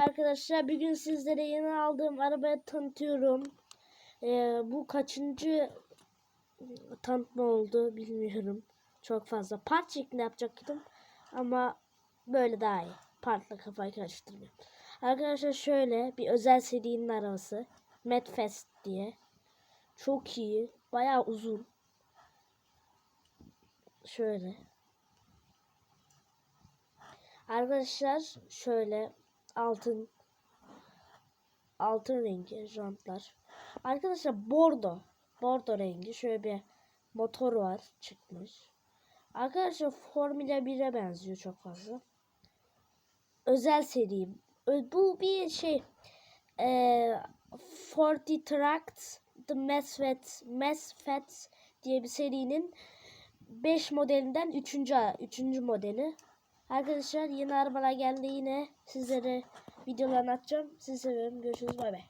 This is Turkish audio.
arkadaşlar. Bugün sizlere yeni aldığım arabayı tanıtıyorum. Ee, bu kaçıncı tanıtma oldu bilmiyorum. Çok fazla. Part şeklinde yapacaktım. Ama böyle daha iyi. Partla kafayı karıştırmayayım. Arkadaşlar şöyle bir özel serinin arabası. Medfest diye. Çok iyi. Bayağı uzun. Şöyle. Arkadaşlar şöyle altın altın rengi jantlar. Arkadaşlar bordo. Bordo rengi. Şöyle bir motor var çıkmış. Arkadaşlar Formula 1'e benziyor çok fazla. Özel seri. Bu bir şey. Eee 40 Tracks The Mesfet Mesfet diye bir serinin 5 modelinden 3. 3. modeli. Arkadaşlar yeni arabalar geldi yine sizlere videolarını atacağım. Sizi seviyorum. Görüşürüz. Bay bay.